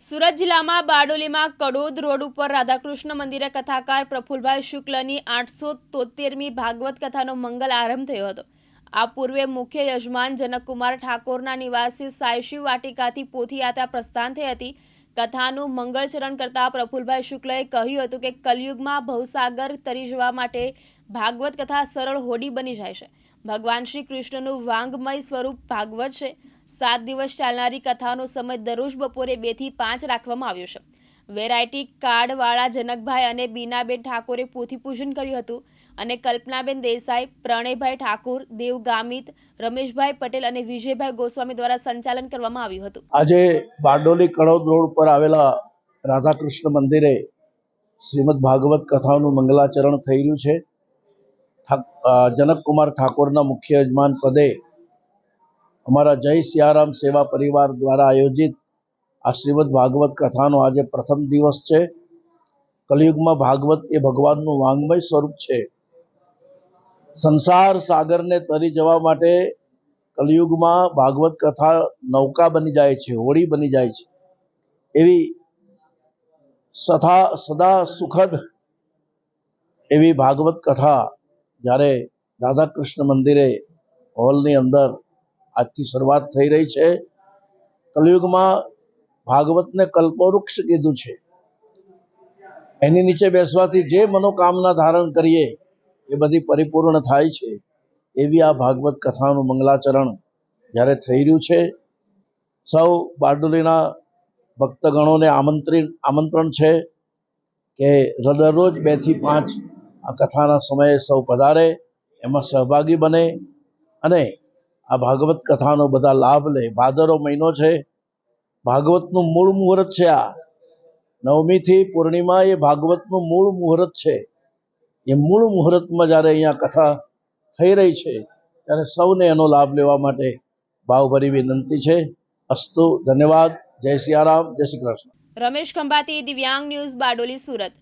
સુરત જિલ્લામાં બારડોલીમાં કડોદ રોડ ઉપર રાધાકૃષ્ણ મંદિરે કથાકાર પ્રફુલભાઈ શુક્લની આઠસો તોતેરમી ભાગવત કથાનો મંગલ આરંભ થયો હતો. આ પૂર્વે મુખ્ય યજમાન જનકકુમાર ઠાકોરના નિવાસી સાયશિવ વાટિકાથી પોથીયાત્રા પ્રસ્થાન થઈ હતી. કથાનું મંગળચરણ કરતા પ્રફુલભાઈ શુક્લએ કહ્યું હતું કે કલયુગમાં ભવસાગર તરી જવા માટે ભાગવત કથા સરળ હોડી બની જાય છે. ભગવાન શ્રી કૃષ્ણનું વાંગમય સ્વરૂપ ભાગવત છે. સાત દિવસ ચાલનારી કથાનો સમય દરરોજ બપોરે બેથી પાંચ રાખવામાં આવ્યો છે. વેરાયટી કાર્ડવાળા જનકભાઈ અને બીનાબેન ઠાકોરે પૂજન કર્યું હતું અને કલ્પનાબેન દેસાઈ, પ્રણયભાઈ ઠાકોર દેવ ગામિત રમેશભાઈ પટેલ અને વિજયભાઈ ગોસ્વામી દ્વારા સંચાલન કરવામાં આવ્યું હતું. આજે બારડોલી કણોદ રોડ પર આવેલા રાધાકૃષ્ણ મંદિરે શ્રીમદ ભાગવત કથાનું મંગલાચરણ થઈ રહ્યું છે. જનકકુમાર ઠાકોરના મુખ્ય યજમાન પદે અમારા જય સિયારામ સેવા પરિવાર દ્વારા આયોજિત આ શ્રીમદ ભાગવત કથાનો આજે પ્રથમ દિવસ છે. કલયુગમાં ભાગવત એ ભગવાનનું વાંગમય સ્વરૂપ છે. સંસાર સાગરને તરી જવા માટે કલયુગમાં ભાગવત કથા નૌકા બની જાય છે, હોડી બની જાય છે. એવી સથા, સદા સુખદ એવી ભાગવત કથા જ્યારે રાધાકૃષ્ણ મંદિરે હોલની અંદર આજથી શરૂઆત થઈ રહી છે, કલયુગમાં ભાગવતને કલ્પવૃક્ષ કીધું છે. એની નીચે બેસવાથી જે મનોકામના ધારણ કરીએ, એ બધી પરિપૂર્ણ થાય છે. એવી આ ભાગવત કથાનું મંગલાચરણ જ્યારે થઈ રહ્યું છે, સૌ બારડોલીના ભક્તગણોને આમંત્રિત, આમંત્રણ છે કે દરરોજ બેથી પાંચ આ કથાના સમયે સૌ પધારે, એમાં સહભાગી બને અને આ ભાગવત કથાનો બધા લાભ લે. ભાદરો મહિનો છે. ભાગવતનું મૂળ મુહૂર્ત છે આ. નવમીથી પૂર્ણિમા એ ભાગવતનું મૂળ મુહૂર્ત છે. એ મૂળ મુહૂર્તમાં જ્યારે અહીંયા કથા થઈ રહી છે, ત્યારે સૌને એનો લાભ લેવા માટે ભાવભરી વિનંતી છે. અસ્તુ, ધન્યવાદ. જય સિયારામ. જય શ્રી કૃષ્ણ. રમેશ ખંભાતી, દિવ્યાંગ ન્યૂઝ, બારડોલી, સુરત.